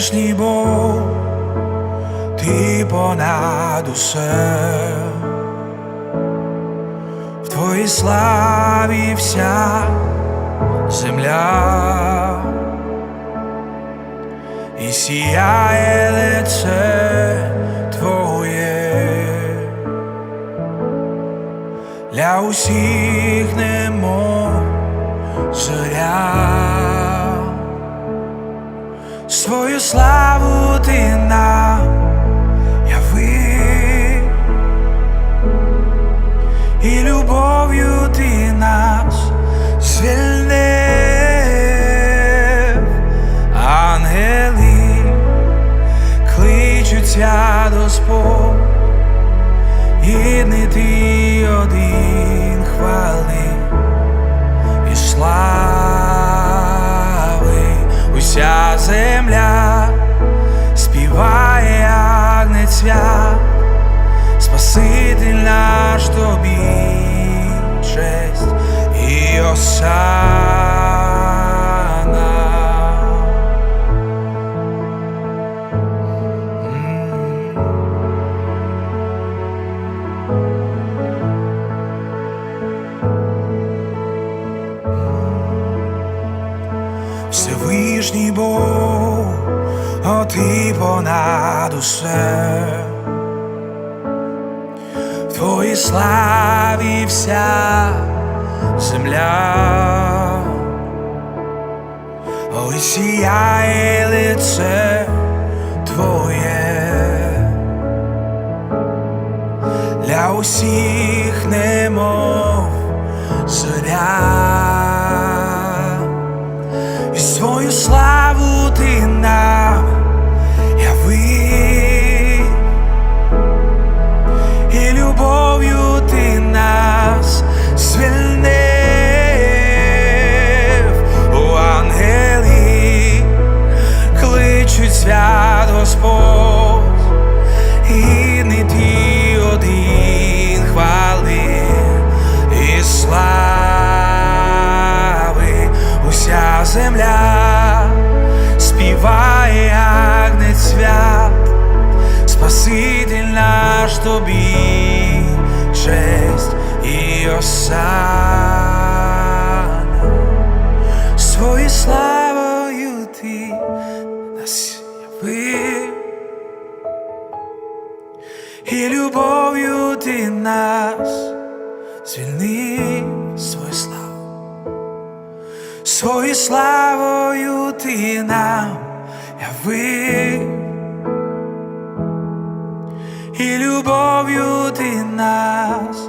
Всевишній Бог, ти понад усе, в твоїй славі вся земля. І сіяє лице Твоє. Для усіх немов зоря. Свою славу ти нам. Яви, і любов'ю ти нас звільнив, ангели кличуться до спор, гідний ти один хвали тобі честь і осана. Всевишній Бог, о ти понад усе, славі вся земля, ой сіяє лице Твоє. Для усіх немов зоря земля співає агнець свят, Спаситель наш тобі, честь і осана, свою славою ти нас явив, і любов'ю ти нас звільнив свою славу, Свою славою ти нам явив, і любов'ю ти нас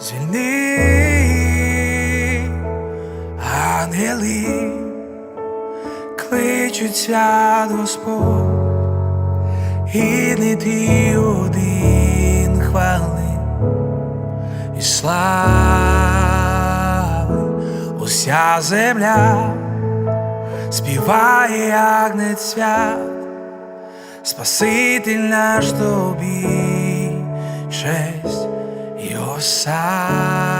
звільнив, ангели кличуть свят Господь, і не ти один хвали і слави, уся земля співає агнець свят, Спаситель наш тобі, честь і осана.